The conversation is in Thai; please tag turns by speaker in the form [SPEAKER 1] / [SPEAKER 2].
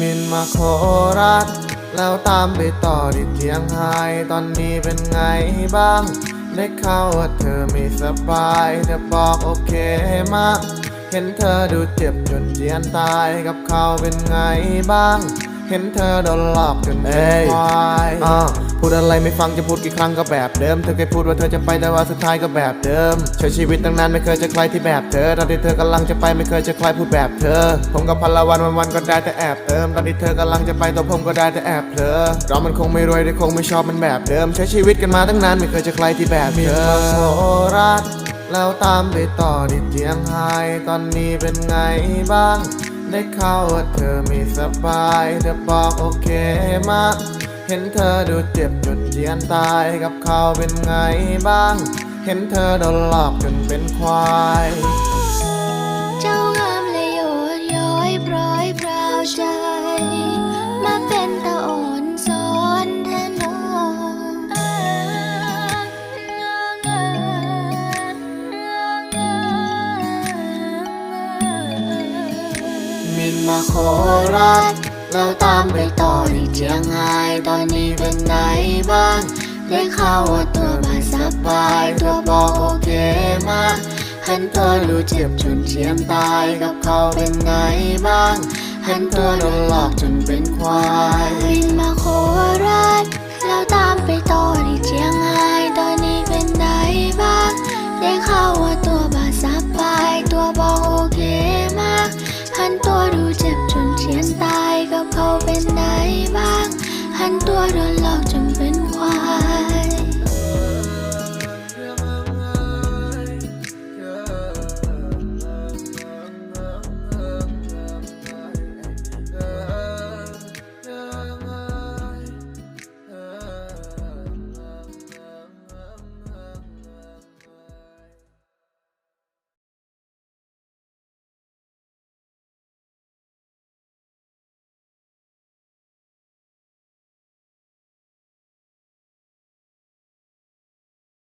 [SPEAKER 1] มินมาโคราชแล้วตามไปต่อที่เทียงไฮตอนนี้เป็นไงบ้าง ได้ข่าวว่าเธอไม่สบายเธอบอกโอเคมาก เห็นเธอดูเจ็บจนเจียนตายกับเขาเป็นไงบ้าง เห็นเธอโดนหลอกจนเป็นควายอ่า พูดอะไรไม่ฟังจะพูดกี่ครั้งก็แบบเดิม เธอเคยพูดว่าเธอจะไปแต่ว่าสุดท้ายก็แบบเดิมใช้ชีวิตตั้งนานไม่เคยเจะใครที่แบบเธอ ตอนที่เธอกำลังจะไปไม่เคยเจะใครพูดแบบเธอ ผมกับพลวันวันวันก็ได้แต่แอบเติมตอนที่เธอกำลังจะไปตัวผมก็ได้แต่แอบเผลอเรามันคงไม่รวยได้คงไม่ชอบมันแบบเดิม ใช้ชีวิตกันมาตั้งนานไม่เคยเจะใครที่แบบเธอโคราชแล้วตามไปต่อที่เจียงไฮตอนนี้เป็นไงบ้าง ได้ข่าวว่าเธอไม่สบายเธอบอกโอเคมาก เห็นเธอดูเจ็บจนเจียนตายกับเขาเป็นไงบ้าง เห็นเธอโดนหลอกจนเป็นควาย
[SPEAKER 2] เจ้างามเลยโยดย้อยพร้อยพราวใจ มาเป็นตาอ่อนสอนแทนน้อง
[SPEAKER 1] มินมาโคราช แล้วตามไปต่อที่เจียงไฮ้ตอนนี้เป็นไงบ้างได้ข่าวว่าตัวมาสบายตัวบอกโอเคมากห็นเธอดูเจ็บจนเจียนตายกับเขาเป็นไงบ้างห็นเธอโดนหลอกจนเป็นควาย
[SPEAKER 2] บินมาโคราชแล้วตามไปต่อที่เชียงรายตอนนี้เป็นไงบ้างได้ข่าวว่าตัวบาสบายตัวบอกโอเคมากหันตัวดูเจ็บ